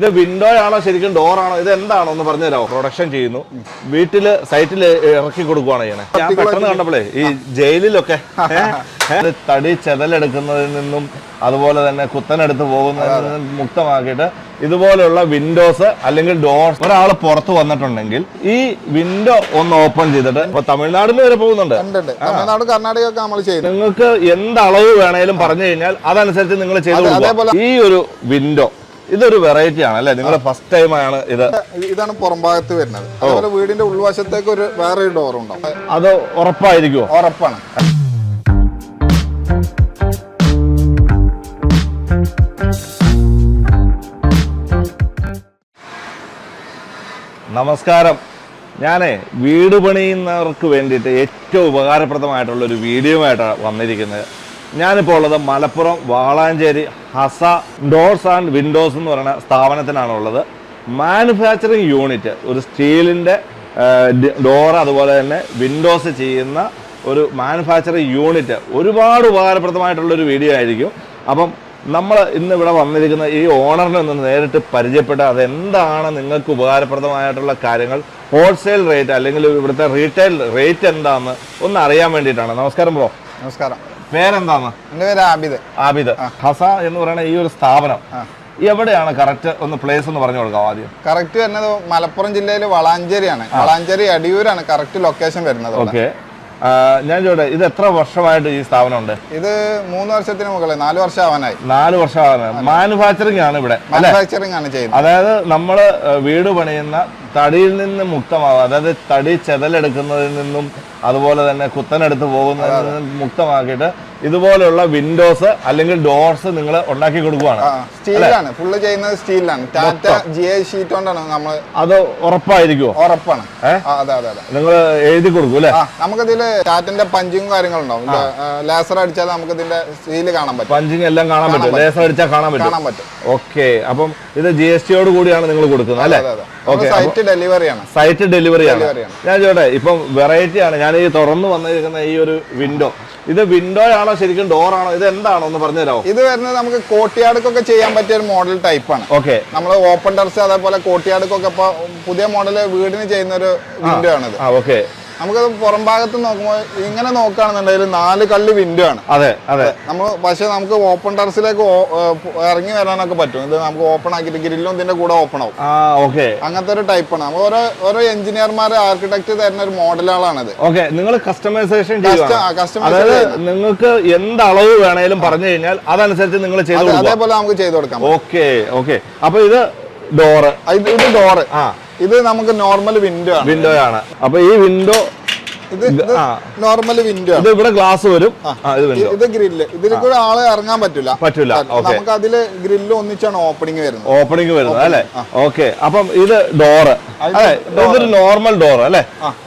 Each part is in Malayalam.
ഇത് വിൻഡോ ആണോ ശരിക്കും ഡോർ ആണോ ഇത് എന്താണോ എന്ന് പറഞ്ഞു തരാമോ? പ്രൊഡക്ഷൻ ചെയ്യുന്നു. വീട്ടിൽ സൈറ്റിൽ ഇറക്കി കൊടുക്കുവാണ് ചെയ്യണേ ഞാൻ പെട്ടെന്ന് കണ്ടപ്പോഴേ ഈ ജയിലിലൊക്കെ തടി ചെതലെടുക്കുന്നതിൽ നിന്നും അതുപോലെ തന്നെ കുത്തനെടുത്ത് പോകുന്നതിൽ നിന്നും മുക്തമാക്കിയിട്ട് ഇതുപോലെയുള്ള വിൻഡോസ് അല്ലെങ്കിൽ ഡോർസ് ഒരാൾ പുറത്ത് വന്നിട്ടുണ്ടെങ്കിൽ ഈ വിൻഡോ ഒന്ന് ഓപ്പൺ ചെയ്തിട്ട് ഇപ്പൊ തമിഴ്നാടിൽ വരെ പോകുന്നുണ്ട്. തമിഴ്നാട് കർണാടക ഒക്കെ നമ്മൾ നിങ്ങൾക്ക് എന്ത് അളവ് വേണേലും പറഞ്ഞു കഴിഞ്ഞാൽ അതനുസരിച്ച് നിങ്ങൾ ചെയ്തു ഈ ഒരു വിൻഡോ ഇതൊരു വെറൈറ്റി ആണ് അല്ലെ? നിങ്ങൾ ഫസ്റ്റ് ടൈം ആണ് ഇത്. ഇതാണ് പുറം ഭാഗത്ത് വരുന്നത്. അതുപോലെ വീടിന്റെ ഉൾവശത്തേക്ക് ഒരു വേറെ ഒരു ഡോർ ഉണ്ടാവും അത് ഉറപ്പായിരിക്കുമോ ഉറപ്പാണ്. നമസ്കാരം. ഞാനേ വീട് പണിയുന്നവർക്ക് വേണ്ടിയിട്ട് ഏറ്റവും ഉപകാരപ്രദമായിട്ടുള്ള ഒരു വീഡിയോ ആയിട്ടാണ് വന്നിരിക്കുന്നത്. ഞാനിപ്പോൾ ഉള്ളത് Malappuram Valanchery Hasa doors and windows എന്ന് പറയുന്ന സ്ഥാപനത്തിനാണ് ഉള്ളത്. മാനുഫാക്ചറിങ് യൂണിറ്റ് ഒരു സ്റ്റീലിന്റെ ഡോർ അതുപോലെ തന്നെ വിൻഡോസ് ചെയ്യുന്ന ഒരു മാനുഫാക്ചറിങ് യൂണിറ്റ്. ഒരുപാട് ഉപകാരപ്രദമായിട്ടുള്ളൊരു വീഡിയോ ആയിരിക്കും. അപ്പം നമ്മൾ ഇന്ന് ഇവിടെ വന്നിരിക്കുന്ന ഈ ഓണറിനെ ഒന്ന് നേരിട്ട് പരിചയപ്പെട്ട് അതെന്താണ്? നിങ്ങൾക്ക് ഉപകാരപ്രദമായിട്ടുള്ള കാര്യങ്ങൾ? ഹോൾസെയിൽ റേറ്റ് അല്ലെങ്കിൽ ഇവിടുത്തെ റീറ്റെയിൽ റേറ്റ് എന്താണെന്ന് ഒന്ന് അറിയാൻ വേണ്ടിയിട്ടാണ്. നമസ്കാരം ബ്രോ. നമസ്കാരം. പേരെന്താന്ന്? എന്റെ പേര് ആബിദ്. ആബിദ്. ഹസ എന്ന് പറയുന്ന ഈ ഒരു സ്ഥാപനം എവിടെയാണ് കറക്റ്റ് ഒന്ന് പ്ലേസ് ഒന്ന് പറഞ്ഞു കൊടുക്കാം ആദ്യം? കറക്റ്റ് വരുന്നത് മലപ്പുറം ജില്ലയിൽ വളാഞ്ചേരിയാണ്. വളാഞ്ചേരി അടിയൂരാണ് കറക്റ്റ് ലൊക്കേഷൻ വരുന്നത്. ഓക്കെ ഞാൻ ചോട്ടെ ഇത് എത്ര വർഷമായിട്ട് ഈ സ്ഥാപനം ഉണ്ട് ഇത് മൂന്ന് വർഷത്തിന് മുകളിൽ നാല് വർഷം ആവാനായി. നാല് വർഷമാണ് മാനുഫാക്ചറിംഗ് ആണ് ഇവിടെ മാനുഫാക്ചറിംഗ് ആണ് ചെയ്യുന്നത്. അതായത് നമ്മൾ വീട് പണിയുന്ന തടിയിൽ നിന്ന് മുക്തമാവുക അതായത് തടി ചെതലെടുക്കുന്നതിൽ നിന്നും അതുപോലെ തന്നെ കുത്തനെടുത്ത് പോകുന്നതിൽ നിന്നും മുക്തമാക്കിയിട്ട് ഇതുപോലെയുള്ള വിൻഡോസ് അല്ലെങ്കിൽ ഡോർസ് നിങ്ങൾ ഉണ്ടാക്കി കൊടുക്കുവാണ്. സ്റ്റീലാണ്. ഫുള്ള് ചെയ്യുന്നത് സ്റ്റീലാണ്. ടാറ്റ ജി ഐ ഷീറ്റ് കൊണ്ടാണ് നമ്മൾ അത് ഉറപ്പായിരിക്കുമോ ഉറപ്പാണ്. അതെ അതെ അതെ. നിങ്ങൾ എഴുതി കൊടുക്കും അല്ലേ? ആ നമുക്കിതിൽ ടാറ്റന്റെ പഞ്ചിങ്ങും കാര്യങ്ങളുണ്ടാവും. ലേസർ അടിച്ചാൽ നമുക്ക് ഇതിന്റെ സ്റ്റീൽ കാണാൻ പറ്റും. പഞ്ചിങ് എല്ലാം കാണാൻ പറ്റും. ലേസർ അടിച്ചാൽ കാണാൻ പറ്റും. കാണാൻ പറ്റും. ഓക്കെ. അപ്പം ഇത് ജി എസ് ടിയോട് കൂടിയാണ് നിങ്ങൾ കൊടുക്കുന്നത് അല്ലേ? സൈറ്റ് ഡെലിവറിയാണ് സൈറ്റ് ഡെലിവറിയാണ്. ഞാൻ ചോട്ടെ ഇപ്പം വെറൈറ്റി ആണ്. ഞാൻ ഈ തുറന്നു വന്നിരിക്കുന്ന ഈ ഒരു വിൻഡോ ഇത് വിൻഡോ ആണോ ശരിക്കും ഡോർ ആണോ? ഇത് എന്താണോ? ഒന്ന് പറഞ്ഞു തരാമോ? ഇത് വരുന്നത് നമുക്ക് കോട്ടിയാടുക്കൊക്കെ ചെയ്യാൻ പറ്റിയ ഒരു മോഡൽ ടൈപ്പാണ് ഓക്കെ നമ്മൾ ഓപ്പൺ ടെറസ് അതേപോലെ കോട്ടിയാടുക്കൊക്കെ ഇപ്പൊ പുതിയ മോഡൽ വീടിന് ചെയ്യുന്ന ഒരു വിൻഡോ ആണ് ഓക്കെ നമുക്കത് പുറം ഭാഗത്ത് നോക്കുമ്പോൾ ഇങ്ങനെ നോക്കുകയാണെന്നുണ്ടെങ്കിൽ നാല് കല്ല് വിൻഡോ ആണ്. അതെ അതെ. നമ്മൾ പക്ഷെ നമുക്ക് ഓപ്പൺ ടെറസിലേക്ക് ഇറങ്ങി വരാനൊക്കെ പറ്റും. ഇത് നമുക്ക് ഓപ്പൺ ആക്കിയിട്ട് ഗ്രില്ലും ഇതിന്റെ കൂടെ ഓപ്പൺ ആവും. ഓക്കെ. അങ്ങനത്തെ ഒരു ടൈപ്പാണ് നമ്മൾ ഓരോ ഓരോ എഞ്ചിനീയർമാർ ആർക്കിടെക്ട് തരുന്ന ഒരു മോഡലുകളാണിത്. ഓക്കെ നിങ്ങൾ കസ്റ്റമൈസേഷൻ അതായത് നിങ്ങൾക്ക് എന്ത് അളവ് വേണേലും പറഞ്ഞു കഴിഞ്ഞാൽ അതനുസരിച്ച് നിങ്ങൾ ചെയ്തു അതേപോലെ നമുക്ക് ചെയ്തു കൊടുക്കാം. Okay okay. അപ്പൊ ഇത് ഡോറ് ഇത് ഡോറ് ആ. ഇത് നമുക്ക് നോർമൽ വിൻഡോ ആണ്. വിൻഡോ ആണ്. അപ്പൊ ഈ വിൻഡോ ഇത് നോർമൽ വിൻഡോ ആണ്. ഇത് ഇവിടെ ഗ്ലാസ് വരും. ഇത് ഗ്രില്ല് ഇതിൽ കൂടെ ആൾ ഇറങ്ങാൻ പറ്റില്ല പറ്റില്ല നമുക്ക് അതിൽ ഗ്രില്ല് ഒന്നിച്ചാണ് ഓപ്പണിംഗ് വരുന്നത്. ഓപ്പണിംഗ് വരുന്നത് അല്ലെ? ഓക്കെ അപ്പം ഇത് ഡോറ് ഇതൊരു നോർമൽ ഡോർ അല്ലെ?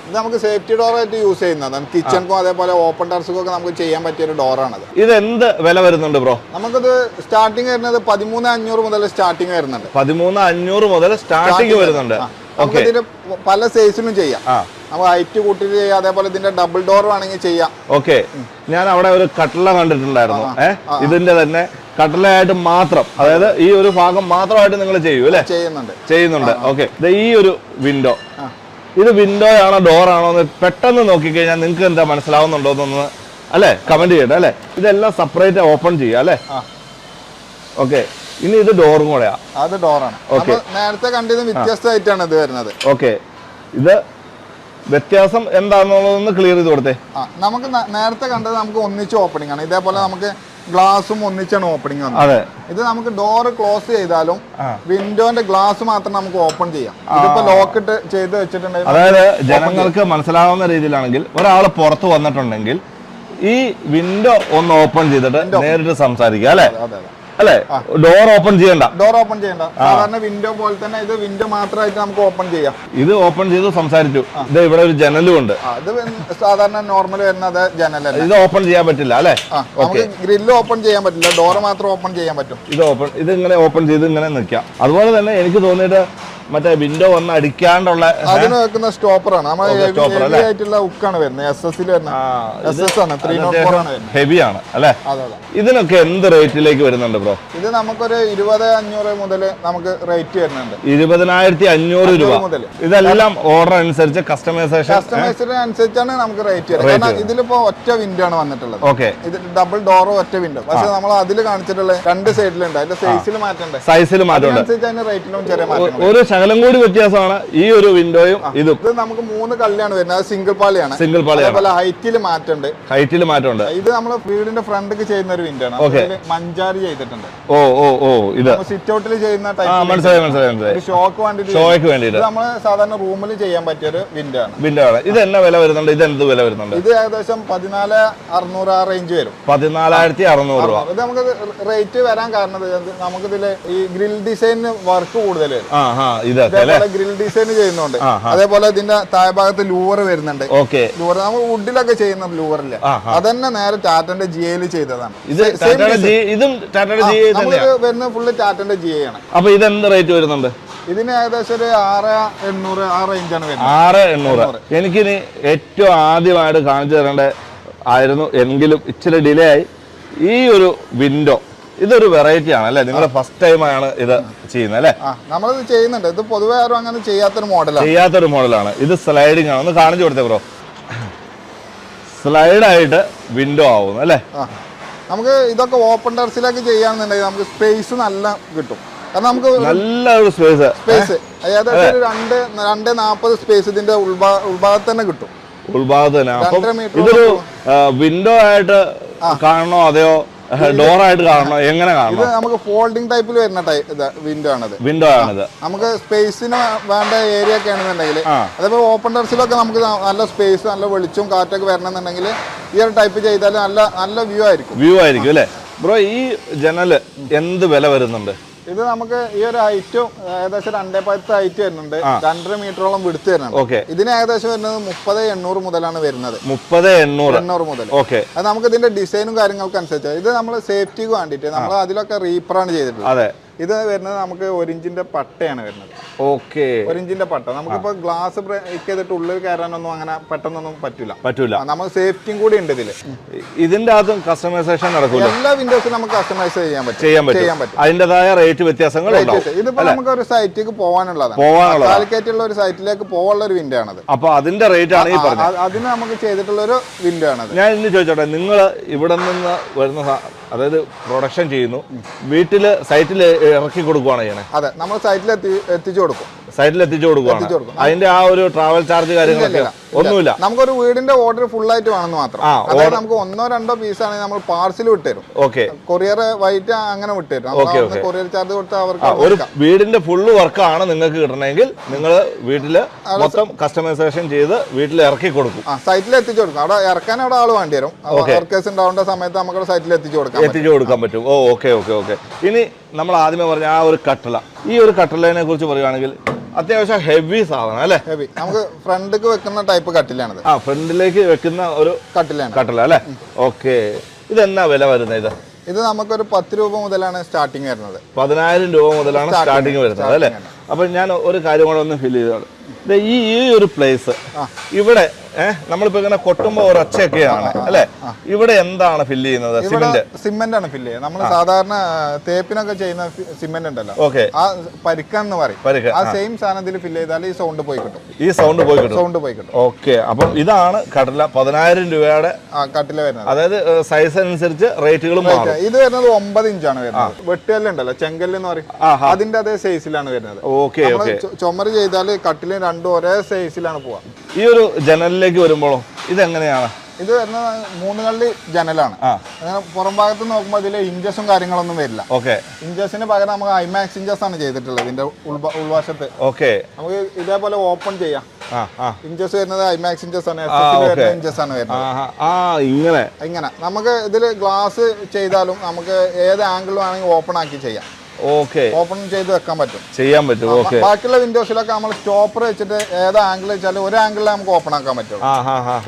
ഇത് നമുക്ക് സേഫ്റ്റി ഡോർ ആയിട്ട് യൂസ് ചെയ്യുന്നതാണ്. കിച്ചൺക്കും അതേപോലെ ഓപ്പൺ ടെറസിനും ഒക്കെ നമുക്ക് ചെയ്യാൻ പറ്റിയ ഒരു ഡോറാണ് ഇത് എന്ത് വില വരുന്നുണ്ട് ബ്രോ? നമുക്കത് സ്റ്റാർട്ടിങ് വരുന്നത് പതിമൂന്ന് അഞ്ഞൂറ് മുതൽ സ്റ്റാർട്ടിങ് വരുന്നുണ്ട്. പതിമൂന്ന് അഞ്ഞൂറ് മുതൽ സ്റ്റാർട്ടിങ് വരുന്നുണ്ട്. നമുക്ക് ഇതിന്റെ പല സൈസിലും ചെയ്യാം. നമുക്ക് ഹൈറ്റ് കൂട്ടിട്ട് ചെയ്യാം. അതേപോലെ ഇതിന്റെ ഡബിൾ ഡോർ വേണമെങ്കിൽ ചെയ്യാം. ഓക്കെ ഞാൻ അവിടെ ഒരു കട്ടള കണ്ടിട്ടുണ്ടായിരുന്നു. ഏഹ് ഇതിന്റെ തന്നെ കട്ടളയായിട്ട് മാത്രം അതായത് ഈ ഒരു ഭാഗം മാത്രമായിട്ട് നിങ്ങൾ ചെയ്യൂ അല്ലേ? ചെയ്യുന്നുണ്ട്. ചെയ്യുന്നുണ്ട്. ഓക്കെ ഈ ഒരു വിൻഡോ ഇത് വിൻഡോ ആണോ ഡോർ ആണോ എന്ന് പെട്ടെന്ന് നോക്കിക്കഴിഞ്ഞാൽ നിങ്ങൾക്ക് എന്താ മനസ്സിലാവുന്നുണ്ടോ എന്നൊന്ന് അല്ലേ? കമന്റ് ചെയ്യട്ടെ അല്ലേ? ഇതെല്ലാം സെപ്പറേറ്റ് ഓപ്പൺ ചെയ്യാം അല്ലേ? ഓക്കെ. ഇനി ഇത് ഡോറും കൂടെയാ? അത് ഡോറാണ്. ഓക്കെ. നേരത്തെ കണ്ടത് വ്യത്യസ്തമായിട്ടാണ് ഇത് വരുന്നത്. ഓക്കെ. ഇത് വ്യത്യാസം എന്താണെന്നുള്ളതൊന്ന് ക്ലിയർ ചെയ്ത് കൊടുത്തേ. നമുക്ക് നേരത്തെ കണ്ടത് നമുക്ക് ഒന്നിച്ച് ഓപ്പണിംഗ് ആണ്. ഇതേപോലെ നമുക്ക് ഗ്ലാസും ഒന്നിച്ചാണ് ഓപ്പണിംഗ് വന്നത്. ഇത് നമുക്ക് ഡോർ ക്ലോസ് ചെയ്താലും വിൻഡോന്റെ ഗ്ലാസ് മാത്രം നമുക്ക് ഓപ്പൺ ചെയ്യാം. ഇതിപ്പോ ലോക്ക് ഇട്ട് ചെയ്ത് വെച്ചിട്ടുണ്ടെങ്കിൽ അതായത് ജനങ്ങൾക്ക് മനസ്സിലാവുന്ന രീതിയിലാണെങ്കിൽ ഒരാൾ പുറത്ത് വന്നിട്ടുണ്ടെങ്കിൽ ഈ വിൻഡോ ഒന്ന് ഓപ്പൺ ചെയ്തിട്ട് നേരിട്ട് സംസാരിക്കുക അല്ലേ? അല്ലേ? ഡോർ ഓപ്പൺ ചെയ്യണ്ട. ഡോർ ഓപ്പൺ ചെയ്യണ്ട. സാധാരണ വിൻഡോ പോലെ തന്നെ ഇത് വിൻഡോ മാത്രമായിട്ട് നമുക്ക് ഓപ്പൺ ചെയ്യാം. ഇത് ഓപ്പൺ ചെയ്ത് സംസാരിച്ചു. ഇത് ഇവിടെ ഒരു ജനലും ഉണ്ട്. അത് ഇത് സാധാരണ നോർമൽ വരുന്നത് ജനലല്ല ഇത് ഓപ്പൺ ചെയ്യാൻ പറ്റില്ല അല്ലേ? നമുക്ക് ഗ്രില്ല് ഓപ്പൺ ചെയ്യാൻ പറ്റില്ല. ഡോർ മാത്രം ഓപ്പൺ ചെയ്യാൻ പറ്റും. ഇത് ഓപ്പൺ ഇത് ഇങ്ങനെ ഓപ്പൺ ചെയ്ത് ഇങ്ങനെ നിൽക്കാം. അതുപോലെ തന്നെ എനിക്ക് തോന്നിയിട്ട് മറ്റേ വിൻഡോ വന്ന് അടിക്കാണ്ടുള്ള അതിന് വെക്കുന്ന സ്റ്റോപ്പറാണ്? ആയിട്ടുള്ള ഉക്കാണ് വരുന്നത്. എസ് എസ് ആ, എസ് എസ് ആണ് ത്രീ നോട്ട് ഫോർ ആണ് വരുന്നത്. ഹെവിയാണ് അല്ലെ? ഇതിനൊക്കെ എന്ത് റേറ്റിലേക്ക് വരുന്നുണ്ട് ബ്രോ? ഇത് നമുക്കൊരു ഇരുപത് അഞ്ഞൂറ് മുതൽ നമുക്ക് റേറ്റ് വരുന്നുണ്ട്. ഇരുപതിനായിരത്തി അഞ്ഞൂറ് രൂപ. മുതൽ. ഇതെല്ലാം ഓർഡർ അനുസരിച്ച് കസ്റ്റമൈസേഷൻ കസ്റ്റമൈസേഷൻ അനുസരിച്ചാണ് നമുക്ക് റേറ്റ് വരുന്നത്. ഇതിലിപ്പോ ഒറ്റ വിൻഡോ ആണ് വന്നിട്ടുള്ളത്. ഓക്കെ. ഇത് ഡബിൾ ഡോറോ ഒറ്റ വിൻഡോ പക്ഷെ നമ്മൾ അതിൽ കാണിച്ചിട്ടുള്ള രണ്ട് സൈഡിലുണ്ട് അതിന്റെ സൈസിൽ മാറ്റണ്ടേ? സൈസിൽ മാറ്റം ഒരു ശകലം കൂടി വ്യത്യാസമാണ് ഈ ഒരു വിൻഡോയും ഇതും. ഇത് നമുക്ക് മൂന്ന് കല്ലാണ് വരുന്നത്. അത് സിംഗിൾ പാളിയാണ്. സിംഗിൾ പാളിയാണ് അതേപോലെ ഹൈറ്റിൽ മാറ്റമുണ്ട്. ഹൈറ്റിൽ മാറ്റമുണ്ട്. ഇത് നമ്മൾ വീടിന്റെ ഫ്രണ്ട് ചെയ്യുന്ന ഒരു വിൻഡോ ആണ്. ഓക്കെ മഞ്ചാരി ചെയ്തിട്ടുണ്ട്. ഓ ഓ ഓ ഇത്. സിറ്റ് ഔട്ടിൽ ചെയ്യുന്ന ടൈപ്പ് മനസ്സിലായി മനസ്സിലായി മനസ്സിലായി. ഒരു ഷോക്ക് വേണ്ടിട്ട് നമ്മൾ നമ്മൾ സാധാരണ റൂമിൽ ചെയ്യാൻ പറ്റിയ ഒരു വിൻഡോ ആണ്. വിൻഡോ ആണ്. ഇത് എന്നാ വില വരുന്നുണ്ട്? ഇത് എന്ത് വില വരുന്നുണ്ട്? ഇത് ഏകദേശം പതിനാല് അറുന്നൂറ് ആ റേഞ്ച് വരും. പതിനാലായിരത്തി അറുന്നൂറ് രൂപ. ഇത് നമുക്ക് റേറ്റ് വരാൻ കാരണം നമുക്ക് ഇതിൽ ഈ ഗ്രിൽ ഡിസൈനിന് വർക്ക് കൂടുതൽ ഗ്രിൽ ഡിസൈൻ ചെയ്യുന്നുണ്ട്. അതേപോലെ ഇതിന്റെ താഴ്ഭാഗത്ത് ലൂവർ വരുന്നുണ്ട്. ഓക്കെ. ലൂവർ നമ്മൾ വുഡിലൊക്കെ ചെയ്യുന്ന ലൂവറില്ല അതന്നെ നേരെ ടാറ്റന്റെ ജി ഐയിൽ ചെയ്തതാണ്. ഇത് വരുന്നത് ഫുള്ള് ടാറ്റന്റെ ജി ആണ് അപ്പൊ ഇത് എന്ത് റേറ്റ് വരുന്നുണ്ട്? ഇതിന് ഏകദേശം ഒരു ആറ് എണ്ണൂറ് ആ റേഞ്ചാണ് വരുന്നത്. ആറ് എണ്ണൂറ്. എനിക്കിനി ഏറ്റവും ആദ്യമായിട്ട് കാണിച്ചു തരേണ്ട ആയിരുന്നു എങ്കിലും ഇച്ചിരി ഡിലേ ആയി. ഈ ഒരു വിൻഡോ ഇതൊരു വെറൈറ്റി ആണ് അല്ലേ? നിങ്ങൾ ഫസ്റ്റ് ടൈമാണ് ഇത് ചെയ്യുന്നത് അല്ലേ? നമ്മളിത് ചെയ്യുന്നുണ്ട്. ഇത് പൊതുവെ ആരും അങ്ങനെ ചെയ്യാത്തൊരു മോഡലാണ് ചെയ്യാത്തൊരു മോഡലാണ് ഇത് സ്ലൈഡിങ് ആണ്. ഒന്ന് കാണിച്ചു കൊടുത്തേ ബ്രോ സ്ലൈഡായിട്ട് വിൻഡോ ആവുന്നു അല്ലേ? നമുക്ക് ഇതൊക്കെ ഓപ്പൺ ടെറസിലേക്ക് ചെയ്യാന്നുണ്ടെങ്കിൽ നമുക്ക് സ്പേസ് നല്ല കിട്ടും. കാരണം നമുക്ക് നല്ല ഒരു സ്പേസ് സ്പേസ് ഏകദേശം രണ്ട് രണ്ട് നാൽപ്പത് സ്പേസ് ഇതിന്റെ ഉൾഭാ ഉൾഭാഗത്ത് തന്നെ കിട്ടും. ഉൾഭാഗത്ത് തന്നെ. ഇതൊരു വിൻഡോ ആയിട്ട് കാണണോ? അതെയോ? ഡോർ ആയിട്ട് കാണണോ? എങ്ങനെ ഇത് കാണണം? നമുക്ക് ഫോൾഡിംഗ് ടൈപ്പിൽ വരുന്ന വിൻഡോ ആണത്. വിൻഡോ ആണിത്. നമുക്ക് സ്പേസിന് വേണ്ട ഏരിയ ഒക്കെ ആണെന്നുണ്ടെങ്കിൽ അതേപോലെ ഓപ്പൺ ടെറസിലൊക്കെ നമുക്ക് നല്ല സ്പേസ് നല്ല വെളിച്ചവും കാറ്റൊക്കെ വരണമെന്നുണ്ടെങ്കിൽ ഈ ഒരു ടൈപ്പ് ചെയ്താൽ നല്ല നല്ല വ്യൂ ആയിരിക്കും. വ്യൂ ആയിരിക്കും അല്ലേ? ബ്രോ ഈ ജനൽ എന്ത് വില വരുന്നുണ്ട്? ഇത് നമുക്ക് ഈ ഒരു ഹൈറ്റും ഏകദേശം രണ്ടേ പത്ത് ഹൈറ്റ് വരുന്നുണ്ട്. രണ്ടര മീറ്ററോളം വിടുത്ത് വരുന്നുണ്ട്. ഓക്കെ ഇതിന് ഏകദേശം വരുന്നത് മുപ്പത് എണ്ണൂറ് മുതലാണ് വരുന്നത്. മുപ്പത് എണ്ണൂറ്. എണ്ണൂറ് മുതൽ. ഓക്കെ അത് നമുക്ക് ഇതിന്റെ ഡിസൈനും കാര്യങ്ങൾക്കും അനുസരിച്ച് ഇത് നമ്മൾ സേഫ്റ്റിക്ക് വേണ്ടിയിട്ട് നമ്മൾ അതിലൊക്കെ റീപ്പറാണ് ചെയ്തിട്ടുള്ളത്. അതെ. ഇത് വരുന്നത് നമുക്ക് ഒരിഞ്ചിന്റെ പട്ടയാണ് വരുന്നത്. ഓക്കെ. ഒരിഞ്ചിന്റെ പട്ട. നമുക്കിപ്പോ ഗ്ലാസ് ബ്രേക്ക് ചെയ്തിട്ട് ഉള്ളിൽ കയറാനൊന്നും അങ്ങനെ പെട്ടെന്നൊന്നും പറ്റില്ല പറ്റൂല. നമുക്ക് നമ്മൾ സേഫ്റ്റിയും കൂടി ഉണ്ട് ഇതിൽ. ഇതിന്റെ അകത്തും കസ്റ്റമൈസേഷൻ നടക്കും എല്ലാ വിൻഡോസും നമുക്ക് കസ്റ്റമൈസ് ചെയ്യാൻ പറ്റും. ചെയ്യാൻ പറ്റും. അതിന്റേതായ അതിന്റെതായ റേറ്റ് വ്യത്യാസങ്ങൾ ഇതിപ്പോ നമുക്ക് ഒരു സൈറ്റിലേക്ക് പോകാനുള്ളതാണ്. പോകാനുള്ള കാലിക്കറ്റുള്ള ഒരു സൈറ്റിലേക്ക് പോകാനുള്ള ഒരു വിൻഡോ ആണത്. അപ്പൊ അതിന്റെ റേറ്റ് ആണ് ഈ പറഞ്ഞത്. അതിന് നമുക്ക് ചെയ്തിട്ടുള്ള ഒരു വിൻഡോ ആണ് ഞാൻ ഇന്ന് ചോദിച്ചോട്ടെ നിങ്ങൾ ഇവിടെ നിന്ന് വരുന്ന അതായത് പ്രൊഡക്ഷൻ ചെയ്യുന്നു. വീട്ടിൽ സൈറ്റിൽ ഇറക്കി കൊടുക്കുവാണ് ചെയ്യണേ? അതെ നമ്മൾ സൈറ്റിൽ എത്തി എത്തിച്ചു കൊടുക്കും. സൈറ്റിൽ എത്തിച്ചു കൊടുക്കുകയാണ് അതിന്റെ ആ ഒരു ട്രാവൽ ചാർജ് കാര്യങ്ങളൊക്കെ ഒന്നുമില്ല. നമുക്കൊരു വീടിന്റെ ഓർഡർ ഫുൾ ആയിട്ട് വേണമെന്ന് മാത്രം. അതായത് നമുക്ക് ഒന്നോ രണ്ടോ പീസ് ആണെങ്കിൽ നമ്മൾ പാർസൽ വിട്ടുതരും. ഓക്കെ കൊറിയർ വൈറ്റ് അങ്ങനെ വിട്ടുതരും. കൊറിയർ ചാർജ് കൊടുത്ത് അവർക്ക് ഒരു വീടിന്റെ ഫുള്ള് വർക്കാണ് നിങ്ങൾക്ക് കിട്ടണമെങ്കിൽ നിങ്ങൾ വീട്ടിൽ മൊത്തം കസ്റ്റമൈസേഷൻ ചെയ്ത് വീട്ടിൽ ഇറക്കി കൊടുക്കും. സൈറ്റിൽ എത്തിച്ചു കൊടുക്കും. അവിടെ ഇറക്കാൻ അവിടെ ആൾ വേണ്ടി വരും. വർക്കേഴ്സ് ഉണ്ടാവേണ്ട സമയത്ത് നമുക്ക് സൈറ്റിൽ എത്തിച്ചു കൊടുക്കാം എത്തിച്ചു കൊടുക്കാൻ പറ്റും. ഓ ഓക്കെ ഓക്കെ ഓക്കെ ഇനി നമ്മൾ ആദ്യമേ പറഞ്ഞ ആ ഒരു കട്ടള. ഈ ഒരു കട്ടളനെ കുറിച്ച് പറയുകയാണെങ്കിൽ അത്യാവശ്യം ഹെവി സാധനം അല്ലേ? ഹെവി നമുക്ക് ഫ്രണ്ടിലേക്ക് വെക്കുന്ന ടൈപ്പ് കട്ടിലാണ് ആ ഫ്രണ്ടിലേക്ക് വെക്കുന്ന ഒരു കട്ടിലാണ്. കട്ടില അല്ലേ? ഓക്കെ. ഇതെന്നാ വില വരുന്നത് ഇത്? ഇത് നമുക്കൊരു പത്ത് രൂപ മുതലാണ് സ്റ്റാർട്ടിങ് വരുന്നത്. പതിനായിരം രൂപ മുതലാണ് സ്റ്റാർട്ടിങ് വരുന്നത്. അല്ലേ? അപ്പൊ ഞാൻ ഒരു കാര്യം കൂടെ ഒന്ന് ഫിൽ ചെയ്തോളൂ ഈ ഈ ഒരു പ്ലേസ് ഇവിടെ ഏഹ് നമ്മളിപ്പോ ഇങ്ങനെ കൊട്ടുമ്പോ ഒരൊച്ചയൊക്കെയാണ് അല്ലെ? ഇവിടെ എന്താണ് ഫില്ല് ചെയ്യുന്നത്? Cement cement. ആണ് ഫില്ല് ചെയ്യുന്നത്. നമ്മൾ സാധാരണ തേപ്പിനൊക്കെ ചെയ്യുന്ന സിമെന്റ് ഉണ്ടല്ലോ ഓക്കെ. ആ പരിക്കാന്ന് പറയും. ആ സെയിം സാധനത്തിൽ ഫില്ല് ചെയ്താൽ ഈ സൗണ്ട് പോയി കിട്ടും. ഈ സൗണ്ട് പോയി കിട്ടും. സൗണ്ട് പോയി കിട്ടും. ഓക്കെ. അപ്പം ഇതാണ് കടല പതിനായിരം രൂപയുടെ കട്ടില വരുന്നത്. അതായത് സൈസ് അനുസരിച്ച് റേറ്റുകളും ഇത് വരുന്നത് ഒമ്പത് ഇഞ്ചാണ് വരുന്നത്. വെട്ടുകല്ലുണ്ടല്ലോ ചെങ്കല്ല് എന്ന് പറയും. അതിന്റെ അതേ സൈസിലാണ് വരുന്നത്. ഓക്കെ ചുമര് ചെയ്താൽ കട്ടിലും രണ്ടും ഒരേ സൈസിലാണ് പോവാ. ഈ ഒരു ജനലിലേക്ക് വരുമ്പോഴോ ഇതെങ്ങനെയാണ്? ഇത് വരുന്നത് മൂന്ന് കള്ളി ജനലാണ് അങ്ങനെ പുറം ഭാഗത്ത് നോക്കുമ്പോൾ ഇതിൽ ഇഞ്ചസും കാര്യങ്ങളൊന്നും വരില്ല. ഓക്കെ. ഇഞ്ചസിന് പകരം നമുക്ക് ഐമാക്സ് ഇഞ്ചസ് ആണ് ചെയ്തിട്ടുള്ളത് ഇതിന്റെ ഉൾവശത്ത്. ഓക്കെ. നമുക്ക് ഇതേപോലെ ഓപ്പൺ ചെയ്യാം. ഇഞ്ചസ് വരുന്നത് ഐമാക്സ് ഇഞ്ചസ് ആണ് ഇഞ്ചസ് ആണ് വരുന്നത്. ഇങ്ങനെ. ഇങ്ങനെ. നമുക്ക് ഇതിൽ ഗ്ലാസ് ചെയ്താലും നമുക്ക് ഏത് ആംഗിൾ വേണമെങ്കിൽ ഓപ്പൺ ആക്കി ചെയ്യാം. ഓക്കെ ഓപ്പൺ ചെയ്ത് വെക്കാൻ പറ്റും. ചെയ്യാൻ പറ്റും ഓക്കെ ബാക്കിയുള്ള വിൻഡോസിലൊക്കെ നമ്മൾ സ്റ്റോപ്പർ വെച്ചിട്ട് ഏത് ആംഗിൾ വെച്ചാൽ ഒരു ആംഗിളിൽ നമുക്ക് ഓപ്പൺ ആക്കാൻ പറ്റും.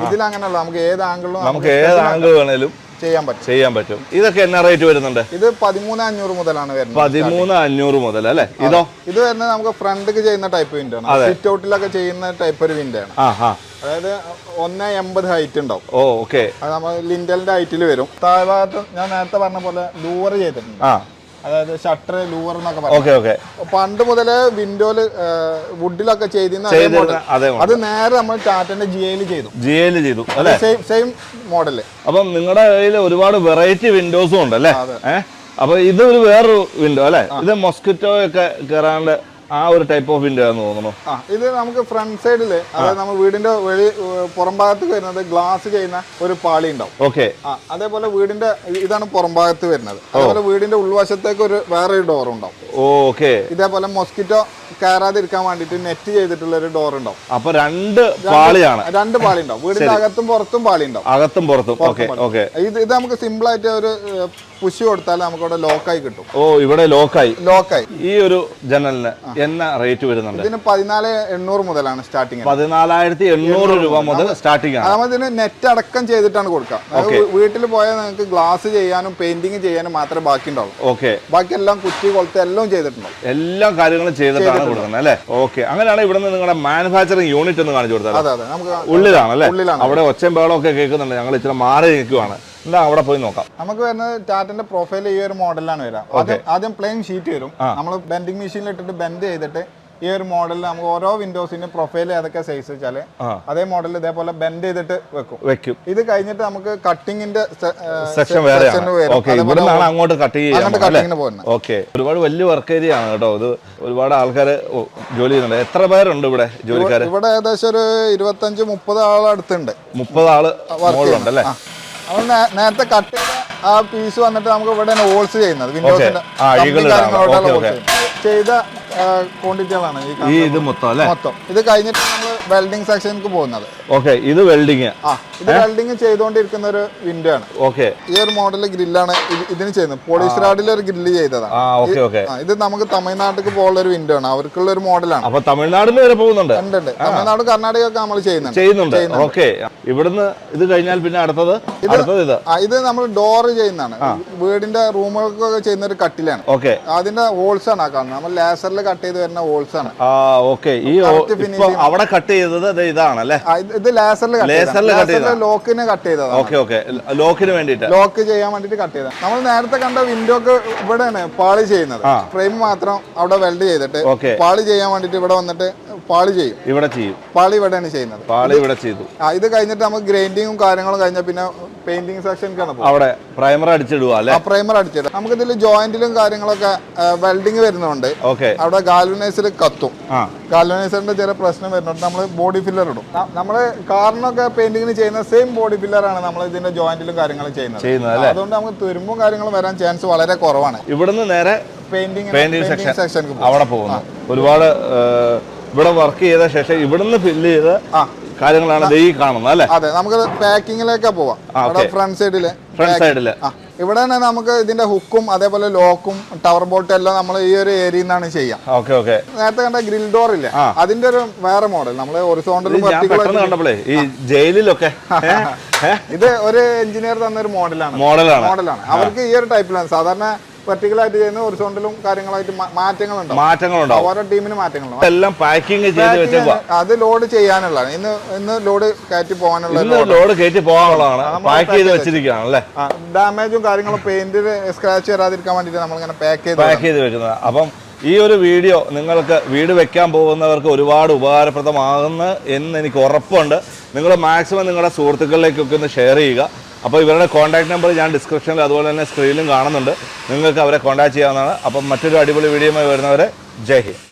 ഇതിൽ അങ്ങനെയല്ല നമുക്ക് ഏത് ആംഗിളിലും നമുക്ക് ഏത് ആംഗിൾ വേണേലും ചെയ്യാൻ പറ്റും. ചെയ്യാൻ പറ്റും. ഇതൊക്കെ എന്നാ റേറ്റ് വരുന്നുണ്ട്? ഇത് പതിമൂന്ന് അഞ്ഞൂറ് മുതലാണ് വരുന്നത് പതിമൂന്ന് അഞ്ഞൂറ് മുതൽ അല്ലേ? ഇതോ? ഇത് വരുന്നത് നമുക്ക് ഫ്രണ്ടിക്ക് ചെയ്യുന്ന ടൈപ്പ് വിൻഡോ ആണ്. സിറ്റ് ഔട്ടിലൊക്കെ ചെയ്യുന്ന ടൈപ്പ് ഒരു വിൻഡോ ആണ്. അതായത് ഒന്ന് എൺപത് ഹൈറ്റ് ഉണ്ടാവും. ഓ ഓക്കെ അത് നമ്മൾ ലിൻഡലിന്റെ ഹൈറ്റിൽ വരും. താഴ്ഭാഗത്ത് ഞാൻ നേരത്തെ പറഞ്ഞ പോലെ ലൂവർ ചെയ്തിട്ടുണ്ട്. ആ. അതായത് ഷട്ടർ ലൂവർ എന്നൊക്കെ ഓക്കെ പണ്ട് മുതലേ വിൻഡോയിൽ വുഡിലൊക്കെ ചെയ്തിരുന്ന അതേ നേരെ നമ്മൾ ടാറ്റന്റെ ജി ചെയ്തു. ജി ചെയ്തു സെയിം സെയിം മോഡൽ. അപ്പം നിങ്ങളുടെ കയ്യിൽ ഒരുപാട് വെറൈറ്റി വിൻഡോസും ഉണ്ട് അല്ലേ? അപ്പൊ ഇത് ഒരു വേറൊരു വിൻഡോ അല്ലേ? ഇത് മൊസ്കിറ്റോ ഒക്കെ കയറാണ്ട് ആ ഒരു ടൈപ്പ് ഓഫ് വിൻഡോ ആണെന്ന് തോന്നുന്നു. ആ ഇത് നമുക്ക് ഫ്രണ്ട് സൈഡിൽ അതായത് നമ്മൾ വീടിന്റെ വെളി പുറം ഭാഗത്ത് വരുന്നത് ഗ്ലാസ് ചെയ്യുന്ന ഒരു പാളി ഉണ്ടാവും. ഓക്കെ ആ അതേപോലെ വീടിന്റെ ഇതാണ് പുറം ഭാഗത്ത് വരുന്നത് അതേപോലെ വീടിന്റെ ഉൾവശത്തേക്ക് ഒരു വേറെ ഒരു ഡോർ ഉണ്ടാവും. ഓക്കെ ഇതേപോലെ മൊസ്കിറ്റോ കയറാതിരിക്കാൻ വേണ്ടിട്ട് നെറ്റ് ചെയ്തിട്ടുള്ള ഒരു ഡോർ ഉണ്ടാവും. അപ്പൊ രണ്ട് പാളിയാണ്. രണ്ട് പാളി ഉണ്ടാവും. വീടിന്റെ അകത്തും പുറത്തും പാളി ഉണ്ടാവും. അകത്തും പുറത്തും. ഓക്കെ ഓക്കെ ഇത് ഇത് നമുക്ക് സിമ്പിൾ ആയിട്ട് ഒരു പുഷ് കൊടുത്താൽ നമുക്ക് ഇവിടെ ലോക്കായി കിട്ടും. ഓ ഇവിടെ ലോക്കായി ലോക്കായി ഈ ഒരു ജനലിന് എന്ന റേറ്റ് വരുന്നുണ്ട്. ഇതിന് പതിനാല് എണ്ണൂറ് മുതലാണ് സ്റ്റാർട്ടിങ് പതിനാലായിരത്തി എണ്ണൂറ് രൂപ മുതൽ സ്റ്റാർട്ടിങ് ആണ്. നമ്മൾ ഇതിന് നെറ്റ് അടക്കം ചെയ്തിട്ടാണ് കൊടുക്കുക. വീട്ടിൽ പോയാൽ നിങ്ങൾക്ക് ഗ്ലാസ് ചെയ്യാനും പെയിന്റിങ് ചെയ്യാനും മാത്രമേ ബാക്കി ഉണ്ടാവും ഓക്കെ ബാക്കി എല്ലാം കുറ്റി കൊളുത്ത് എല്ലാം ചെയ്തിട്ടുണ്ടാവും. എല്ലാ കാര്യങ്ങളും ചെയ്തിട്ടാണ് കൊടുക്കുന്നത് അല്ലേ? ഓക്കെ അങ്ങനെയാണ് ഇവിടെ നിന്ന് നിങ്ങളുടെ മാനുഫാക്ചറിങ് യൂണിറ്റ് ഒന്ന് കാണിച്ചു കൊടുത്താൽ അതെ അതെ. നമുക്ക് ഉള്ളിലാണ് അല്ലേ ഉള്ളിലാണ്. അവിടെ ഒച്ചയും ബേളൊക്കെ ഒക്കെ കേൾക്കുന്നുണ്ട്. ഞങ്ങൾ ഇച്ചിരി മാറി നിൽക്കുവാണ്. എന്താ അവിടെ പോയി നോക്കാം. നമുക്ക് വരുന്നത് ടാറ്റന്റെ പ്രൊഫൈൽ ഈ ഒരു മോഡലാണ് വരാം ആദ്യം പ്ലെയിൻ ഷീറ്റ് വരും. നമ്മൾ ബെൻഡിങ് മെഷീനിൽ ഇട്ടിട്ട് ബെൻഡ് ചെയ്തിട്ട് ഈ ഒരു മോഡലിൽ നമുക്ക് ഓരോ വിൻഡോസിന്റെ പ്രൊഫൈൽ ഏതൊക്കെ സൈസ് വെച്ചാൽ അതേ മോഡൽ ഇതേപോലെ ബെൻഡ് ചെയ്തിട്ട് വെക്കും. വെക്കും. ഇത് കഴിഞ്ഞിട്ട് നമുക്ക് കട്ടിങ്ങിന്റെ സെക്ഷൻ അങ്ങോട്ട് ചെയ്യാൻ അങ്ങോട്ട് കട്ടിങ്ങിന് പോകുന്നത്. ഓക്കെ ഒരുപാട് വലിയ വർക്ക് ഏരിയ ആണ് കേട്ടോ. ഇത് ഒരുപാട് ആൾക്കാർ ജോലി ചെയ്യുന്നുണ്ട്. എത്ര പേരുണ്ട് ഇവിടെ ജോലിക്കാർ ഇവിടെ ഏകദേശം ഒരു ഇരുപത്തഞ്ച് മുപ്പത് ആളടുത്തുണ്ട് മുപ്പത് ആൾ വർക്ക് അല്ലേ? നമ്മൾ നേരത്തെ കട്ട് ചെയ്ത ആ പീസ് വന്നിട്ട് നമുക്ക് ഇവിടെ ഹോൾസ് ചെയ്യുന്നത്. വിൻഡോസിന്റെ. ചെയ്ത ക്വാണ്ടിറ്റികളാണ് ഈ ഇത് മൊത്തം അല്ലേ? മൊത്തം. ഇത് കഴിഞ്ഞിട്ട് നമ്മൾ വെൽഡിംഗ് സെക്ഷനിലേക്ക് പോകുന്നത്. ഓക്കെ ഇത് വെൽഡിങ് ആ. ഇത് വെൽഡിംഗ് ചെയ്തുകൊണ്ടിരിക്കുന്ന ഒരു വിൻഡോ ആണ്. ഓക്കെ. ഈ ഒരു മോഡൽ ഗ്രില്ലാണ് ഇതിന് ചെയ്യുന്നത്. പോളിഷ് റാഡിൽ ഒരു ഗ്രില്ല് ചെയ്തതാണ്. ഇത് നമുക്ക് തമിഴ്നാട്ടിലേക്ക് പോകുന്ന ഒരു വിൻഡോ ആണ്. അവർക്കുള്ള ഒരു മോഡലാണ് അപ്പൊ തമിഴ്നാടിന് വരെ പോകുന്നുണ്ട്? ഉണ്ട് തമിഴ്നാട് കർണാടക ഒക്കെ നമ്മൾ ചെയ്യുന്നുണ്ട്. ചെയ്യുന്നുണ്ട്. ഓക്കെ. ഇവിടുന്ന് ഇത് കഴിഞ്ഞാൽ പിന്നെ അടുത്തത്? അടുത്തത് ഇത്? ഇത് നമ്മൾ ഡോർ ചെയ്യുന്നതാണ്. വീടിന്റെ റൂമുകൾക്കൊക്കെ ചെയ്യുന്ന ഒരു കട്ടിലാണ്. ഓക്കെ. അതിന്റെ ഹോൾസ് ആണ് ആ കാണുന്നത്. നമ്മൾ ലേസറിൽ കട്ട് ചെയ്ത് വരുന്ന ഹോൾസ് ആണ്. ആ ഓക്കെ ഈ അവിടെ കട്ട് ചെയ്തത് ഇതാണ് അല്ലേ ഇത് ലേസറിൽ ലേസറിൽ ലോക്കിന് കട്ട് ചെയ്തത്? ഓക്കെ ഓക്കെ ലോക്കിന് വേണ്ടിയിട്ട്. ലോക്ക് ചെയ്യാൻ വേണ്ടിട്ട് കട്ട് ചെയ്ത നമ്മൾ നേരത്തെ കണ്ട വിൻഡോ ഒക്കെ ഇവിടെയാണ് പാളി ചെയ്യുന്നത്. ഫ്രെയിം മാത്രം അവിടെ വെൽഡ് ചെയ്തിട്ട് പാളി ചെയ്യാൻ വേണ്ടിട്ട് ഇവിടെ വന്നിട്ട് പാളി ചെയ്യും. ഇവിടെ ചെയ്യും. പാളി ഇവിടെയാണ് ചെയ്യുന്നത്. പാളി ഇവിടെ ചെയ്തു. ആ ഇത് കഴിഞ്ഞിട്ട് നമുക്ക് ഗ്രൈൻഡിങ്ങും കാര്യങ്ങളും കഴിഞ്ഞാൽ പിന്നെ പെയിന്റിംഗ് പോകുന്നത്. അവിടെ പ്രൈമർ അടിച്ചിടുക അല്ലേ? പ്രൈമർ അടിച്ചിടുക. നമുക്ക് ഇതിൽ ജോയിന്റിലും കാര്യങ്ങളൊക്കെ വെൽഡിങ് വരുന്നുണ്ട്. ഓക്കെ അവിടെ ഗാൽവനൈസർ കത്തും. ഗാൽവനൈസറിന്റെ ചെറിയ പ്രശ്നം വരുന്നുണ്ട്. നമ്മൾ ബോഡി ഫില്ലർ ഇടും. നമ്മൾ കാറിനൊക്കെ പെയിന്റിങ്ങിന് ചെയ്യുന്ന സെയിം ബോഡി ഫില്ലർ ആണ് നമ്മൾ ഇതിന്റെ ജോയിന്റിലും കാര്യങ്ങളും ചെയ്യുന്നത്. അതുകൊണ്ട് നമുക്ക് തുരുമ്പും കാര്യങ്ങളും വരാൻ ചാൻസ് വളരെ കുറവാണ്. ഇവിടുന്ന് നേരെ പെയിന്റിംഗ് സെക്ഷൻ അവിടെ പോകുന്നു. ഒരുപാട് ഇവിടെ വർക്ക് ചെയ്ത ശേഷം ഇവിടുന്ന് ഫില്ല് ചെയ്ത് ആ. കാര്യങ്ങളാണ് ഈ കാണുന്നത് അല്ലേ? അതെ നമുക്ക് പാക്കിങ്ങിലേക്കാ പോവാം. ഫ്രണ്ട് സൈഡിൽ ഫ്രണ്ട് സൈഡിൽ ഇവിടെ തന്നെ നമുക്ക് ഇതിന്റെ ഹുക്കും അതേപോലെ ലോക്കും ടവർ ബോട്ടും എല്ലാം നമ്മൾ ഈ ഒരു ഏരിയയിൽ നിന്നാണ് ചെയ്യാം. ഓക്കെ ഓക്കെ നേരത്തെ കണ്ട ഗ്രിൽ ഡോർ ഇല്ല? അതിന്റെ ഒരു വേറെ മോഡൽ നമ്മൾ ഞാൻ കണ്ടപ്പോഴേ ഈ ജയിലിലൊക്കെ ഇത് ഒരു എഞ്ചിനീയർ തന്ന ഒരു മോഡലാണ് മോഡലാണ് മോഡലാണ് അവർക്ക് ഈ ഒരു ടൈപ്പിലാണ് സാധാരണ വെർട്ടിക്കൽ ആയിട്ട് ചെയ്യുന്ന ഒറിസോണ്ടലും കാര്യങ്ങളായിട്ട് മാറ്റങ്ങളുണ്ട് മാറ്റങ്ങളുണ്ടാവും. ഓരോ ടീമിന് മാറ്റങ്ങളുണ്ട് എല്ലാം പാക്കിംഗ് ചെയ്ത് വെച്ചേക്കുക അത് ലോഡ് ചെയ്യാനുള്ളതാണ്. ഇന്ന് ഇന്ന് ലോഡ് കയറ്റി പോകാനുള്ള ലോഡ് കയറ്റി പോകാനുള്ളതാണ്. പാക്ക് ചെയ്ത് വെച്ചിരിക്കുകയാണ് അല്ലേ? ഡാമേജും കാര്യങ്ങളും പെയിന്റിൽ സ്ക്രാച്ച് വരാതിരിക്കാൻ വേണ്ടിയിട്ട് നമ്മളിങ്ങനെ പാക്ക് ചെയ്ത് പാക്ക് ചെയ്ത് വെക്കുന്നത് അപ്പം ഈ ഒരു വീഡിയോ നിങ്ങൾക്ക് വീട് വെക്കാൻ പോകുന്നവർക്ക് ഒരുപാട് ഉപകാരപ്രദമാകുന്നു എന്ന് എനിക്ക് ഉറപ്പുണ്ട്. നിങ്ങൾ മാക്സിമം നിങ്ങളുടെ സുഹൃത്തുക്കളിലേക്കൊക്കെ ഒന്ന് ഷെയർ ചെയ്യുക. അപ്പോൾ ഇവരുടെ കോൺടാക്ട് നമ്പർ ഞാൻ ഡിസ്ക്രിപ്ഷനിൽ അതുപോലെ തന്നെ സ്ക്രീനിലും കാണുന്നുണ്ട്. നിങ്ങൾക്ക് അവരെ കോൺടാക്ട് ചെയ്യാവുന്നതാണ്. അപ്പം മറ്റൊരു അടിപൊളി വീഡിയോയുമായി വരുന്നവരെ ജയ് ഹിന്ദ്.